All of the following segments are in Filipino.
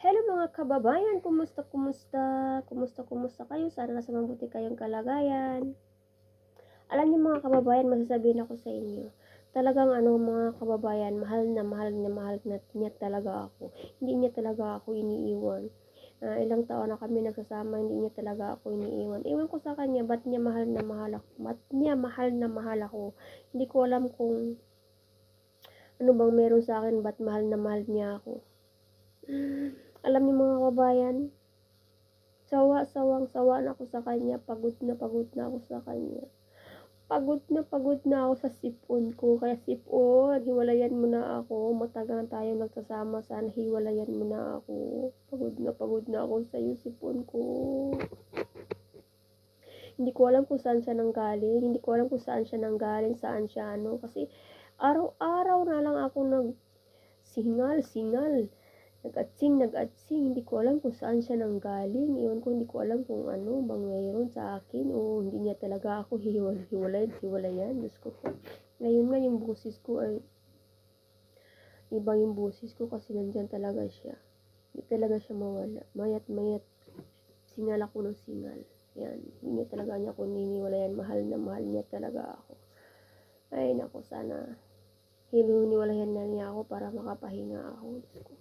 Hello mga kababayan, kumusta, kumusta, kumusta, kumusta kayo? Sana nasa mabuti kayong kalagayan. Alam niyo mga kababayan, masasabihin ako sa inyo. Talagang ano mga kababayan, mahal na mahal na mahal na niya talaga ako. Hindi niya talaga ako iniiwan. Ah, ilang taon na kami nagsasama, hindi niya talaga ako iniiwan. Iwan ko sa kanya, ba't niya mahal na mahal ako? Ba't niya mahal na mahal ako? Hindi ko alam kung ano bang meron sa akin, ba't mahal na mahal niya ako. Alam niyo mga kabayan, sawa, sawang, sawa na ako sa kanya, pagod na pagod na ako sa kanya. Pagod na pagod na ako sa sipon ko, kaya sipon, hiwalayan mo na ako, matagal na tayo nagsasama, sana hiwalayan mo na ako. Pagod na pagod na ako sa iyo, sipon ko. Hindi ko alam kung saan siya nanggaling, hindi ko alam kung saan siya nanggaling, saan siya ano, kasi araw-araw na lang ako nag singal, singal. Nag-atsing, nag-atsing. Hindi ko alam kung saan siya nanggaling. Iwan ko, hindi ko alam kung ano bang mayroon sa akin. O hindi niya talaga ako hiwalay, hiwalay, hiwalayan. Diyos ko po. Ngayon nga yung busis ko ay iba yung busis ko kasi nandyan talaga siya. Hindi talaga siya mawala. Mayat, mayat. Singal ako ng singal. Yan. Hindi niya talaga niya ako niniwalayan. Mahal na mahal niya talaga ako. Ay, nako, sana hinuniwalayan na niya ako para makapahinga ako. Diyos ko.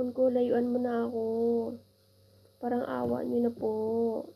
Ay, sipon ko, layuan mo na ako. Parang awa niyo na po.